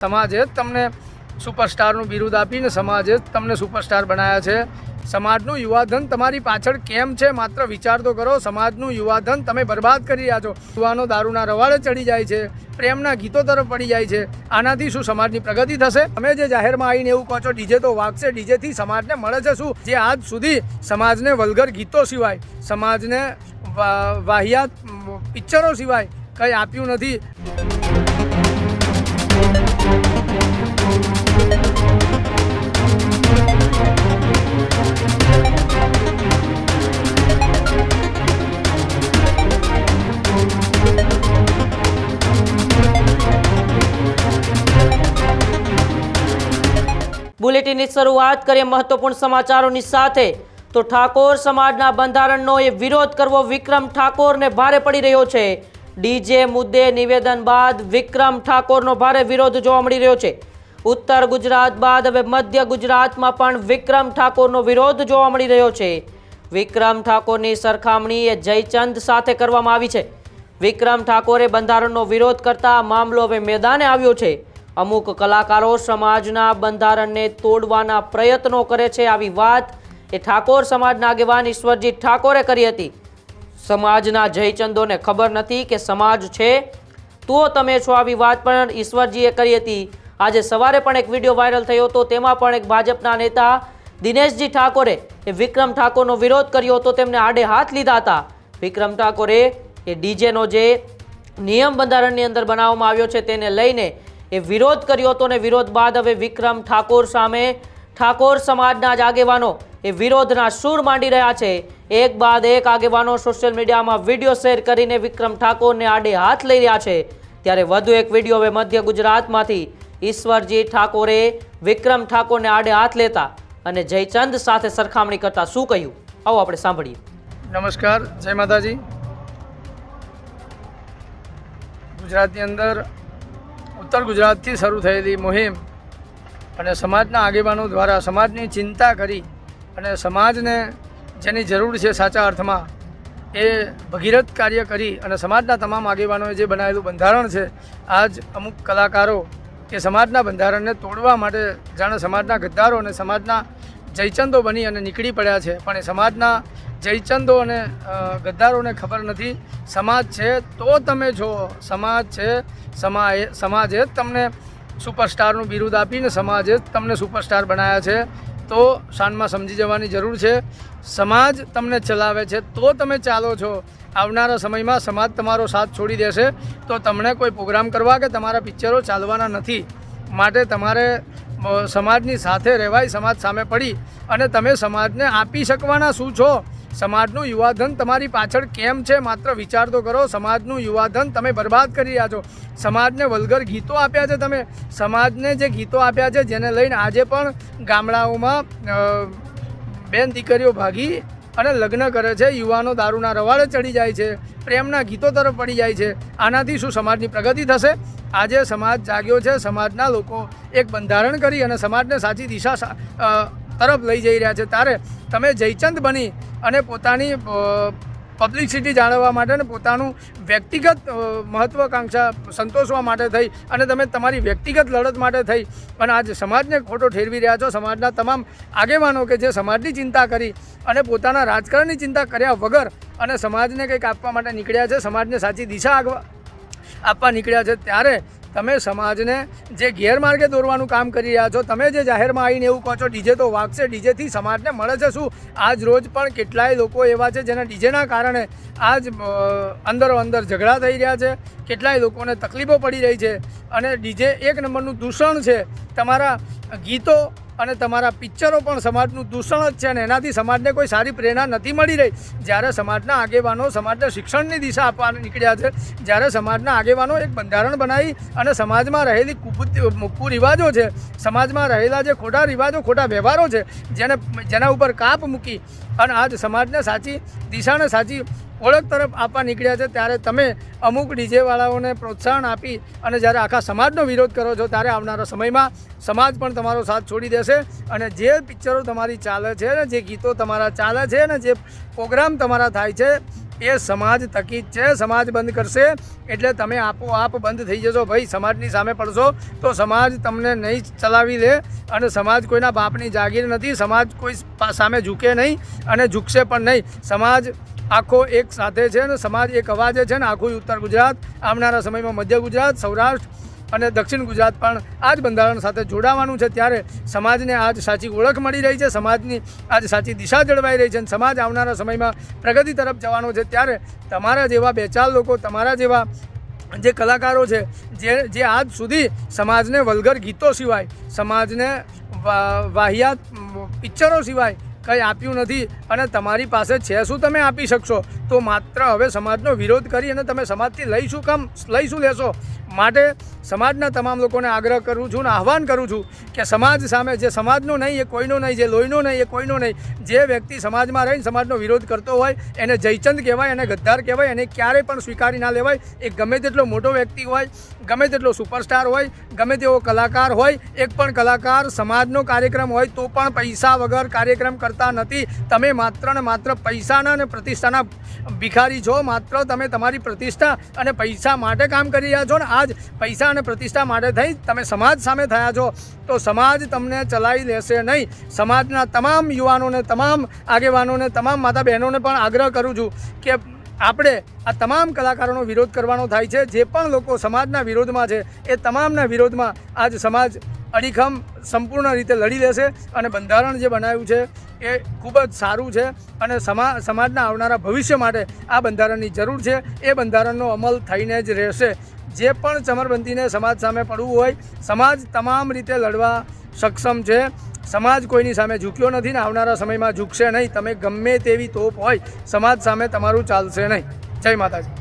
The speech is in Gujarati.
સમાજે જ તમને સુપરસ્ટારનું બિરુદ આપીને સમાજે તમને સુપરસ્ટાર બનાવ્યા છે. સમાજનું યુવાધન તમારી પાછળ કેમ છે માત્ર વિચાર તો કરો. સમાજનું યુવાધન તમે બરબાદ કરી રહ્યા છો. યુવાનો દારૂના રવાડે ચડી જાય છે. પ્રેમના ગીતો તરફ પડી જાય છે. આનાથી શું સમાજની પ્રગતિ થશે? તમે જે જાહેરમાં આવીને એવું કહો છો, ડીજે તો વાગશે. ડીજેથી સમાજને મળે છે શું? જે આજ સુધી સમાજને વલગર ગીતો સિવાય, સમાજને વાહિયાત પિક્ચરો સિવાય કંઈ આપ્યું નથી. બુલેટિનની શરૂઆત કરીએ મહત્વપૂર્ણ સમાચારોની સાથે. તો ઠાકોર સમાજના બંધારણનો એ વિરોધ કરવો વિક્રમ ઠાકોરને ભારે પડી રહ્યો છે. ડીજે મુદ્દે નિવેદન બાદ વિક્રમ ઠાકોરનો ભારે વિરોધ જોવા મળી રહ્યો છે. ઉત્તર ગુજરાત બાદ હવે મધ્ય ગુજરાતમાં પણ વિક્રમ ઠાકોરનો વિરોધ જોવા મળી રહ્યો છે. વિક્રમ ઠાકોરની સરખામણી એ જયચંદ સાથે કરવામાં આવી છે. વિક્રમ ઠાકોરે બંધારણનો વિરોધ કરતા મામલો હવે મેદાને આવ્યો છે. અમુક કલાકારો સમાજના બંધારણને તોડવાના પ્રયત્નો કરે છે. આવી વાત એ ઠાકોર સમાજના આગેવાન ઈશ્વરજી ઠાકોરે કરી હતી. સમાજના જયચંદોને ખબર નથી કે સમાજ છે. તો તમે છો આવી વાત પણ ઈશ્વરજીએ કરી હતી. આજે સવારે પણ એક વીડિયો વાયરલ થયો હતો. તેમાં પણ એક ભાજપના નેતા દિનેશજી ઠાકોરે એ વિક્રમ ઠાકોરનો વિરોધ કર્યો હતો. તેમને આડે હાથ લીધા હતા. વિક્રમ ઠાકોરે એ ડીજેનો જે નિયમ બંધારણની અંદર બનાવવામાં આવ્યો છે તેને લઈને એ વિરોધ કર્યો હતો ને વિરોધ બાદ હવે વિક્રમ ઠાકોર સામે ઠાકોર સમાજના જ આગેવાનો એ વિરોધના સૂર માંડી રહ્યા છે. એક બાદ એક આગેવાનો સોશિયલ મીડિયામાં વીડિયો શેર કરીને વિક્રમ ઠાકોરને આડે હાથ લઈ રહ્યા છે. ત્યારે વધુ એક વીડિયો હવે મધ્ય ગુજરાતમાંથી ઈશ્વરજી ઠાકોરે વિક્રમ ઠાકોરને આડે હાથ લેતા અને જયચંદ સાથે સરખામણી કરતા શું કહ્યું? આવો આપણે સાંભળીએ. નમસ્કાર, જય માતાજી. ગુજરાતની અંદર ઉત્તર ગુજરાતથી શરૂ થયેલી મુહિમ અને સમાજના આગેવાનો દ્વારા સમાજની ચિંતા કરી અને સમાજને જેની જરૂર છે સાચા અર્થમાં એ ભગીરથ કાર્ય કરી અને સમાજના તમામ આગેવાનોએ જે બનાવેલું બંધારણ છે, આજ અમુક કલાકારો એ સમાજના બંધારણને તોડવા માટે જાણે સમાજના ગદ્દારો અને સમાજના જયચંદો બની અને નીકળી પડ્યા છે. પણ એ સમાજના જયચંદો અને ગદ્દારોને ખબર નથી. સમાજ છે તો તમે છો. સમાજ છે સમાજે જ તમને સુપરસ્ટારનું બિરુદ આપીને સમાજે જ તમને સુપરસ્ટાર બનાવ્યા છે. તો શાનમાં સમજી જવાની જરૂર છે. સમાજ તમને ચલાવે છે, તો તમે ચાલો છો. આવનારા સમયમાં સમાજ તમારો સાથ છોડી દેશે. તો તમને કોઈ પ્રોગ્રામ કરવા કે તમારા પિક્ચરો ચાલવાના નથી. માટે તમારે સમાજની સાથે રહેવાય, સમાજ સામે પડી. અને તમે સમાજને આપી શકવાના શું છો? સમાજનું યુવાધન તમારી પાછળ કેમ છે? માત્ર વિચાર તો કરો. સમાજનું યુવાધન તમે બરબાદ કરી રહ્યા છો. સમાજને વલગર ગીતો આપ્યા છે તમે. સમાજને જે ગીતો આપ્યા છે, જેને લઈને આજે પણ ગામડાઓમાં બેન દીકરીઓ ભાગી અને લગ્ન કરે છે. યુવાનો દારૂના રવાડે ચડી જાય છે. પ્રેમના ગીતો તરફ પડી જાય છે. આનાથી શું સમાજની પ્રગતિ થશે? આજે સમાજ જાગ્યો છે. સમાજના લોકો એક બંધારણ કરી અને સમાજને સાચી દિશા તરફ લઈ જઈ રહ્યા છે. ત્યારે તમે જયચંદ બની અને પોતાની પબ્લિસિટી જાળવવા માટે અને પોતાનું વ્યક્તિગત મહત્વાકાંક્ષા સંતોષવા માટે થઈ અને તમે તમારી વ્યક્તિગત લડત માટે થઈ. અને આજ સમાજને ખોટો ઠેરવી રહ્યા છો. સમાજના તમામ આગેવાનો કે જે સમાજની ચિંતા કરી અને પોતાના રાજકારણની ચિંતા કર્યા વગર અને સમાજને કંઈક આપવા માટે નીકળ્યા છે, સમાજને સાચી દિશા આપવા નીકળ્યા છે, ત્યારે તમે સમાજને જે ગેરમાર્ગે દોરવાનું કામ કરી રહ્યા છો, તમે જે જાહેરમાં આવીને એવું કહો છો, ડીજે તો વાગશે, ડીજેથી સમાજને મળે છે શું? આજ રોજ પણ કેટલાય લોકો એવા છે જેના ડીજેના કારણે આજ અંદરો અંદર ઝઘડા થઈ રહ્યા છે, કેટલાય લોકોને તકલીફો પડી રહી છે. અને ડીજે એક નંબરનું દૂષણ છે. તમારા ગીતો અને તમારા પિક્ચરો પણ સમાજનું દૂષણ જ છે અને એનાથી સમાજને કોઈ સારી પ્રેરણા નથી મળી રહી. જ્યારે સમાજના આગેવાનો સમાજને શિક્ષણની દિશા આપવા નીકળ્યા છે, જ્યારે સમાજના આગેવાનો એક બંધારણ બનાવી અને સમાજમાં રહેલી કુરિવાજો છે, સમાજમાં રહેલા જે ખોટા રિવાજો, ખોટા વ્યવહારો છે, જેને, જેના ઉપર કાપ મૂકી અને આજ સમાજને સાચી દિશાને સાચી ઓળખ તરફ આપવા નીકળ્યા છે, ત્યારે તમે અમુક ડીજેવાળાઓને પ્રોત્સાહન આપી અને જ્યારે આખા સમાજનો વિરોધ કરો છો, ત્યારે આવનારા સમયમાં સમાજ પણ તમારો સાથ છોડી દેશે અને જે પિક્ચરો તમારી ચાલે છે ને જે ગીતો તમારા ચાલે છે ને જે પ્રોગ્રામ તમારા થાય છે, એ સમાજ તકી છે, સમાજ બંધ કરશે. એટલે તમે આપોઆપ બંધ થઈ જશો ભાઈ, સમાજની સામે પડશો તો સમાજ તમને નહીં ચલાવી લે અને સમાજ કોઈના બાપની જાગીર નથી, સમાજ કોઈ સામે ઝૂકે નહીં અને ઝૂકશે પણ નહીં. સમાજ આખો એક સાથે છે અને સમાજ એક અવાજે છે ને આખું ઉત્તર ગુજરાત, આવનારા સમયમાં મધ્ય ગુજરાત, સૌરાષ્ટ્ર અને દક્ષિણ ગુજરાત પણ આ જ બંધારણ સાથે જોડાવાનું છે. ત્યારે સમાજને આજ સાચી ઓળખ મળી રહી છે, સમાજની આજ સાચી દિશા જળવાઈ રહી છે અને સમાજ આવનારા સમયમાં પ્રગતિ તરફ જવાનો છે. ત્યારે તમારા જેવા બે ચાર લોકો, તમારા જેવા જે કલાકારો છે, જે જે આજ સુધી સમાજને વલગર ગીતો સિવાય, સમાજને વાહિયાત પિક્ચરો સિવાય કંઈ આપ્યું નથી અને તમારી પાસે છે શું તમે આપી શકશો? તો માત્ર હવે સમાજનો વિરોધ કરી અને તમે સમાજથી લઈ શું કામ લઈ લેશો. માટે સમાજના તમામ લોકોને આગ્રહ કરું છું અને આહવાન કરું છું કે સમાજ સામે જે સમાજનો નહીં, એ કોઈનો નહીં, જે લોહીનો નહીં, એ કોઈનો નહીં, જે વ્યક્તિ સમાજમાં રહીને સમાજનો વિરોધ કરતો હોય, એને જયચંદ કહેવાય, એને ગદ્દાર કહેવાય, એને ક્યારેય પણ સ્વીકારી ના લેવાય. એ ગમે તેટલો મોટો વ્યક્તિ હોય, ગમે તેટલો સુપરસ્ટાર હોય, ગમે તેવો કલાકાર હોય, એક પણ કલાકાર સમાજનો કાર્યક્રમ હોય, તો પણ પૈસા વગર કાર્યક્રમ કરતા નથી. તમે માત્ર ને માત્ર પૈસાના અને પ્રતિષ્ઠાના ભિખારી છો, માત્ર તમે તમારી પ્રતિષ્ઠા અને પૈસા માટે કામ કરી રહ્યા છો ને આજ પૈસા અને પ્રતિષ્ઠા માટે થઈ તમે સમાજ સામે થયા છો, તો સમાજ તમને ચલાવી લેશે નહીં. સમાજના તમામ યુવાનોને, તમામ આગેવાનોને, તમામ માતા બહેનોને પણ આગ્રહ કરું છું કે આપણે આ તમામ કલાકારોનો વિરોધ કરવાનો થાય છે. જે પણ લોકો સમાજના વિરોધમાં છે, એ તમામના વિરોધમાં આજ સમાજ અડીખમ સંપૂર્ણ રીતે લડી લેશે અને બંધારણ જે બનાવ્યું છે એ ખૂબ જ સારું છે અને સમા, સમાજના આવનારા ભવિષ્ય માટે આ બંધારણની જરૂર છે. એ બંધારણનો અમલ થઈને જ રહેશે. જે પણ ચમરબંધીને સમાજ સામે પડવું હોય, સમાજ તમામ રીતે લડવા સક્ષમ છે. સમાજ કોઈની સામે ઝૂક્યો નથી ને આવનારા સમયમાં ઝૂકશે નહીં. તમે ગમે તેવી તોપ હોય, સમાજ સામે તમારું ચાલશે નહીં. જય માતાજી.